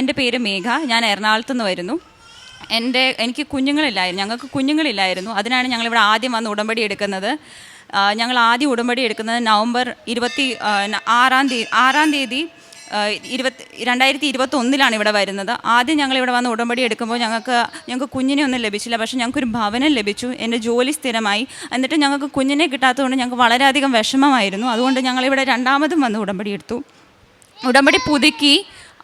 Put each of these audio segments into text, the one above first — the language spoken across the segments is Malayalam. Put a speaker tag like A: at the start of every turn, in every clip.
A: എന്റെ പേര് മേഘ ഞാൻ എറണാകുളത്ത് നിന്ന് വരുന്നു. എന്റെ എനിക്ക് കുഞ്ഞുങ്ങളില്ലായിരുന്നു ഞങ്ങൾക്ക് കുഞ്ഞുങ്ങളില്ലായിരുന്നു. അതിനാണ് ഞങ്ങളിവിടെ ആദ്യം വന്ന് ഉടമ്പടി എടുക്കുന്നത്. ഞങ്ങൾ ആദ്യം ഉടമ്പടി എടുക്കുന്നത് നവംബർ ഇരുപത്തി ആറാം തീയതി ആറാം തീയതി ഇരുപത്തി രണ്ടായിരത്തി ഇരുപത്തി ഒന്നിലാണ് ഇവിടെ വരുന്നത്. ആദ്യം ഞങ്ങൾ ഇവിടെ വന്ന് ഉടമ്പടി എടുക്കുമ്പോൾ ഞങ്ങൾക്ക് ഞങ്ങൾക്ക് കുഞ്ഞിനെ ഒന്നും ലഭിച്ചില്ല. പക്ഷേ ഞങ്ങൾക്കൊരു ഭവനം ലഭിച്ചു. എന്റെ ജോലി സ്ഥിരമായി. എന്നിട്ട് ഞങ്ങൾക്ക് കുഞ്ഞിനെ കിട്ടാത്തതുകൊണ്ട് ഞങ്ങൾക്ക് വളരെയധികം വിഷമമായിരുന്നു. അതുകൊണ്ട് ഞങ്ങളിവിടെ രണ്ടാമതും വന്ന് ഉടമ്പടി എടുത്തു. ഉടമ്പടി പുതുക്കി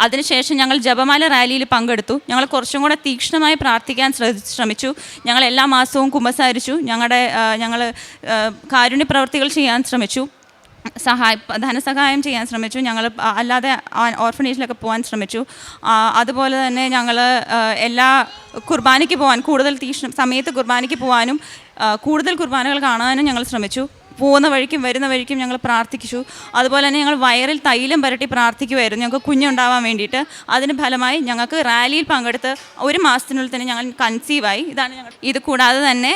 A: അതിനുശേഷം ഞങ്ങൾ ജപമാല റാലിയിൽ പങ്കെടുത്തു. ഞങ്ങൾ കുറച്ചും കൂടെ തീക്ഷ്ണമായി പ്രാർത്ഥിക്കാൻ ശ്രമിച്ചു. ഞങ്ങൾ എല്ലാ മാസവും കുമ്പസാരിച്ചു. ഞങ്ങളുടെ ഞങ്ങൾ കാരുണ്യ പ്രവർത്തികൾ ചെയ്യാൻ ശ്രമിച്ചു. സഹായ ധനസഹായം ചെയ്യാൻ ശ്രമിച്ചു. ഞങ്ങൾ അല്ലാതെ ഓർഫനേജിലൊക്കെ പോകാൻ ശ്രമിച്ചു. അതുപോലെ തന്നെ ഞങ്ങൾ എല്ലാ കുർബാനയ്ക്ക് പോകാൻ കൂടുതൽ തീക്ഷണം സമയത്ത് കുർബാനയ്ക്ക് പോകാനും കൂടുതൽ കുർബാനകൾ കാണാനും ഞങ്ങൾ ശ്രമിച്ചു. പോകുന്ന വഴിക്കും വരുന്ന വഴിക്കും ഞങ്ങൾ പ്രാർത്ഥിച്ചു. അതുപോലെ തന്നെ ഞങ്ങൾ വയറിൽ തൈലം പരട്ടി പ്രാർത്ഥിക്കുമായിരുന്നു ഞങ്ങൾക്ക് കുഞ്ഞുണ്ടാവാൻ വേണ്ടിയിട്ട്. അതിന് ഫലമായി ഞങ്ങൾക്ക് റാലിയിൽ പങ്കെടുത്ത് ഒരു മാസത്തിനുള്ളിൽ തന്നെ ഞങ്ങൾ കൺസീവായി ഇതാണ് ഞങ്ങൾ. ഇത് കൂടാതെ തന്നെ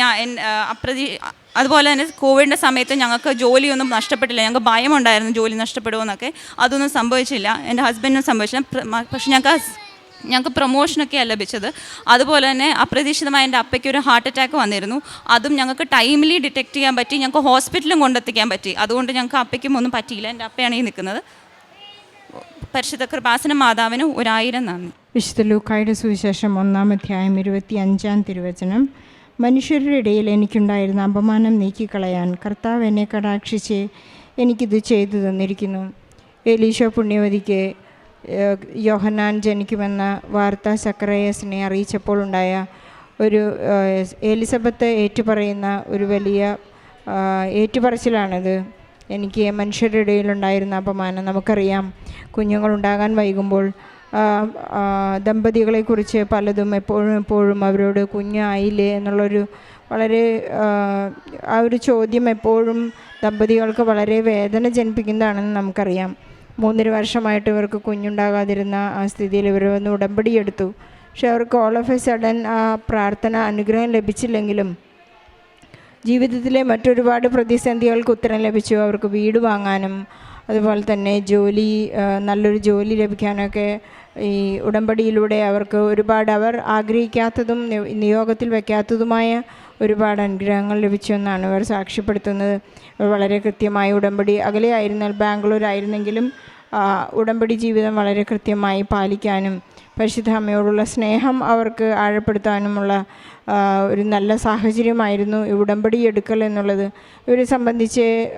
A: ഞാൻ അപ്രതീ അതുപോലെ തന്നെ കോവിഡിന്റെ സമയത്ത് ഞങ്ങൾക്ക് ജോലിയൊന്നും നഷ്ടപ്പെട്ടില്ല. ഞങ്ങൾക്ക് ഭയമുണ്ടായിരുന്നു ജോലി നഷ്ടപ്പെടുമെന്നൊക്കെ അതൊന്നും സംഭവിച്ചില്ല. എന്റെ ഹസ്ബൻഡിനും സംഭവിച്ചില്ല. പക്ഷെ ഞങ്ങൾക്ക് ഞങ്ങൾക്ക് പ്രൊമോഷനൊക്കെ ലഭിച്ചത്. അതുപോലെ തന്നെ അപ്രതീക്ഷിതമായി എന്റെ അപ്പയ്ക്ക് ഒരു ഹാർട്ട് അറ്റാക്ക് വന്നിരുന്നു. അതും ഞങ്ങൾക്ക് ടൈംലി ഡിറ്റക്ട് ചെയ്യാൻ പറ്റി ഞങ്ങൾക്ക് ഹോസ്പിറ്റലും കൊണ്ടെത്തിക്കാൻ പറ്റി. അതുകൊണ്ട് ഞങ്ങൾക്ക് അപ്പയ്ക്കും ഒന്നും പറ്റിയില്ല. എന്റെ അപ്പയാണ് ഈ നിൽക്കുന്നത്. പരിശുദ്ധ കൃപാസന മാതാവിന് ഒരായിരം നന്ദി.
B: വിശുദ്ധ ലൂക്കായുടെ സുവിശേഷം ഒന്നാം അധ്യായം ഇരുപത്തി അഞ്ചാം തിരുവചനം. മനുഷ്യരുടെ ഇടയിൽ എനിക്കുണ്ടായിരുന്ന അപമാനം നീക്കിക്കളയാൻ കർത്താവ് എന്നെ കടാക്ഷിച്ച് എനിക്കിത് ചെയ്തു തന്നിരിക്കുന്നു. എലീശോ പുണ്യവതിക്ക് യോഹന്നാൻ ജനിക്കുമെന്ന വാർത്ത സക്രയസിനെ അറിയിച്ചപ്പോൾ ഉണ്ടായ ഒരു എലിസബത്ത് ഏറ്റുപറയുന്ന ഒരു വലിയ ഏറ്റുപറച്ചിലാണിത്. എനിക്ക് മനുഷ്യരുടെ ഇടയിലുണ്ടായിരുന്ന അപമാനം നമുക്കറിയാം. കുഞ്ഞുങ്ങളുണ്ടാകാൻ വൈകുമ്പോൾ ദമ്പതികളെക്കുറിച്ച് പലതും എപ്പോഴും എപ്പോഴും അവരോട് കുഞ്ഞായില്ലേ എന്നുള്ളൊരു വളരെ ആ ഒരു ചോദ്യം എപ്പോഴും ദമ്പതികൾക്ക് വളരെ വേദന ജനിപ്പിക്കുന്നതാണെന്ന് നമുക്കറിയാം. മൂന്നര വർഷമായിട്ട് ഇവർക്ക് കുഞ്ഞുണ്ടാകാതിരുന്ന ആ സ്ഥിതിയിൽ ഇവർ വന്ന് ഉടമ്പടിയെടുത്തു പക്ഷെ അവർക്ക് ഓൾ ഓഫ് എ സഡൻ ആ പ്രാർത്ഥന അനുഗ്രഹം ലഭിച്ചില്ലെങ്കിലും ജീവിതത്തിലെ മറ്റൊരുപാട് പ്രതിസന്ധികൾക്ക് ഉത്തരം ലഭിച്ചു. അവർക്ക് വീട് വാങ്ങാനും അതുപോലെ തന്നെ ജോലി നല്ലൊരു ജോലി ലഭിക്കാനൊക്കെ ഈ ഉടമ്പടിയിലൂടെ അവർക്ക് ഒരുപാട് അവർ ആഗ്രഹിക്കാത്തതും നിയോഗത്തിൽ വയ്ക്കാത്തതുമായ ഒരുപാട് അനുഗ്രഹങ്ങൾ ലഭിച്ചു എന്നാണ് ഇവർ സാക്ഷ്യപ്പെടുത്തുന്നത്. വളരെ കൃത്യമായി ഉടമ്പടി അകലെയായിരുന്നാൽ ആ, ഉടമ്പടി ജീവിതം വളരെ കൃത്യമായി പാലിക്കാനും പരിശുദ്ധ അമ്മയോടുള്ള സ്നേഹം അവർക്ക് ആഴപ്പെടുത്താനുമുള്ള ഒരു നല്ല സാഹചര്യമായിരുന്നു ഉടമ്പടി എടുക്കൽ എന്നുള്ളത്. ഇവരെ സംബന്ധിച്ച്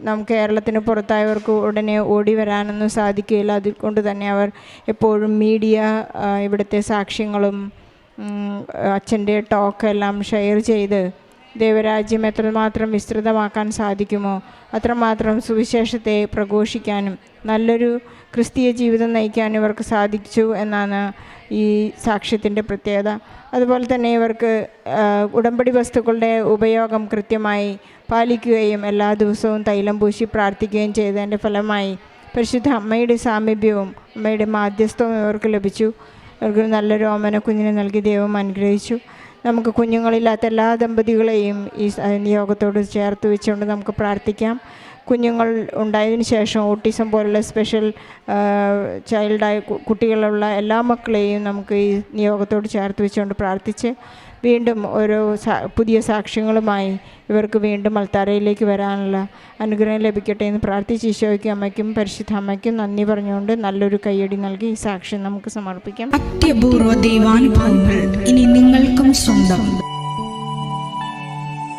B: നാം കേരളത്തിന് പുറത്തായവർക്ക് ഉടനെ ഓടി വരാനൊന്നും സാധിക്കുകയില്ല. അതുകൊണ്ട് തന്നെ അവർ എപ്പോഴും മീഡിയ ഇവിടുത്തെ സാക്ഷ്യങ്ങളും അച്ഛന്റെ ടോക്ക് എല്ലാം ഷെയർ ചെയ്ത് ദൈവരാജ്യം എത്രമാത്രം വിസ്തൃതമാക്കാൻ സാധിക്കുമോ അത്രമാത്രം സുവിശേഷത്തെ പ്രഘോഷിക്കാനും നല്ലൊരു ക്രിസ്തീയ ജീവിതം നയിക്കാനും ഇവർക്ക് സാധിച്ചു എന്നാണ് ഈ സാക്ഷ്യത്തിന്റെ പ്രത്യേകത. അതുപോലെ തന്നെ ഇവർക്ക് ഉടമ്പടി വസ്തുക്കളുടെ ഉപയോഗം കൃത്യമായി പാലിക്കുകയും എല്ലാ ദിവസവും തൈലം പൂശി പ്രാർത്ഥിക്കുകയും ചെയ്തതിന്റെ ഫലമായി പരിശുദ്ധ അമ്മയുടെ സാമീപ്യവും അമ്മയുടെ മാധ്യസ്ഥവും ഇവർക്ക് ലഭിച്ചു. അവർക്ക് നല്ലൊരു ഓമന കുഞ്ഞിനെ നൽകി ദൈവം അനുഗ്രഹിച്ചു. നമുക്ക് കുഞ്ഞുങ്ങളില്ലാത്ത എല്ലാ ദമ്പതികളെയും ഈ നിയോഗത്തോട് ചേർത്ത് വെച്ചുകൊണ്ട് നമുക്ക് പ്രാർത്ഥിക്കാം. കുഞ്ഞുങ്ങൾ ഉണ്ടായതിനു ശേഷം ഓട്ടിസം പോലുള്ള സ്പെഷ്യൽ ചൈൽഡായ കുട്ടികളുള്ള എല്ലാ മക്കളെയും നമുക്ക് ഈ നിയോഗത്തോട് ചേർത്ത് വെച്ചുകൊണ്ട് പ്രാർത്ഥിച്ച് വീണ്ടും ഓരോ പുതിയ സാക്ഷ്യങ്ങളുമായി ഇവർക്ക് വീണ്ടും അൾത്താരയിലേക്ക് വരാനുള്ള അനുഗ്രഹം ലഭിക്കട്ടെ എന്ന് പ്രാർത്ഥിച്ച് ഈശോയ്ക്കും അമ്മയ്ക്കും പരിശുദ്ധ അമ്മയ്ക്കും നന്ദി പറഞ്ഞുകൊണ്ട് നല്ലൊരു കയ്യടി നൽകി ഈ സാക്ഷ്യം നമുക്ക് സമർപ്പിക്കാം.
C: അത്യപൂർവ ദൈവാനുഭവങ്ങൾ ഇനി നിങ്ങൾക്കും സ്വന്തം.